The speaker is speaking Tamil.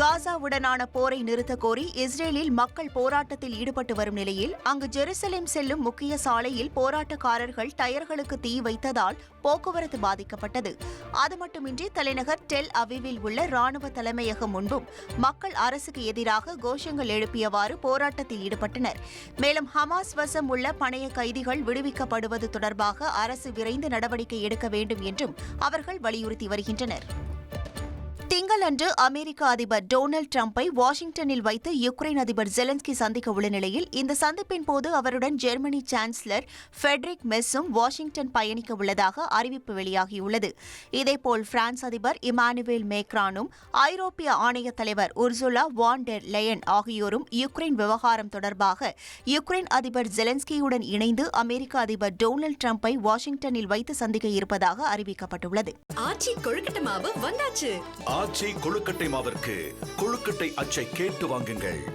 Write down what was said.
காசாவுடனான போரை நிறுத்தக் கோரி இஸ்ரேலில் மக்கள் போராட்டத்தில் ஈடுபட்டு வரும் நிலையில் அங்கு ஜெருசலேம் செல்லும் முக்கிய சாலையில் போராட்டக்காரர்கள் டயர்களுக்கு தீ வைத்ததால் போக்குவரத்து பாதிக்கப்பட்டது. அது மட்டுமின்றி தலைநகர் டெல் அவிவில் உள்ள ராணுவ தலைமையகம் முன்பும் மக்கள் அரசுக்கு எதிராக கோஷங்கள் எழுப்பியவாறு போராட்டத்தில் ஈடுபட்டனர். மேலும் ஹமாஸ் வசம் உள்ள பணைய கைதிகள் விடுவிக்கப்படுவது தொடர்பாக அரசு விரைந்து நடவடிக்கை எடுக்க வேண்டும் என்றும் அவர்கள் வலியுறுத்தி வருகின்றனர். திங்களன்று அமெரிக்க அதிபர் டொனால்டு டிரம்பை வாஷிங்டனில் வைத்து யுக்ரைன் அதிபர் ஜெலன்ஸ்கி சந்திக்க உள்ள நிலையில் இந்த சந்திப்பின் போது அவருடன் ஜெர்மனி சான்சலர் ஃபெட்ரிக் மெஸ்ஸும் வாஷிங்டன் பயணிக்க உள்ளதாக அறிவிப்பு வெளியாகியுள்ளது. இதேபோல் பிரான்ஸ் அதிபர் இமானுவேல் மேக்ரானும் ஐரோப்பிய ஆணைய தலைவர் உர்சுலா வான் டெர் லெயன் ஆகியோரும் யுக்ரைன் விவகாரம் தொடர்பாக யுக்ரைன் அதிபர் ஜெலன்ஸ்கியுடன் இணைந்து அமெரிக்க அதிபர் டொனால்டு டிரம்பை வாஷிங்டனில் வைத்து சந்திக்க இருப்பதாக அறிவிக்கப்பட்டுள்ளது. ஆச்சி கொழுக்கட்டை மாவு வந்தாச்சு. ஆச்சி கொழுக்கட்டை மாவிற்கு கொழுக்கட்டை அச்சை கேட்டு வாங்குங்கள்.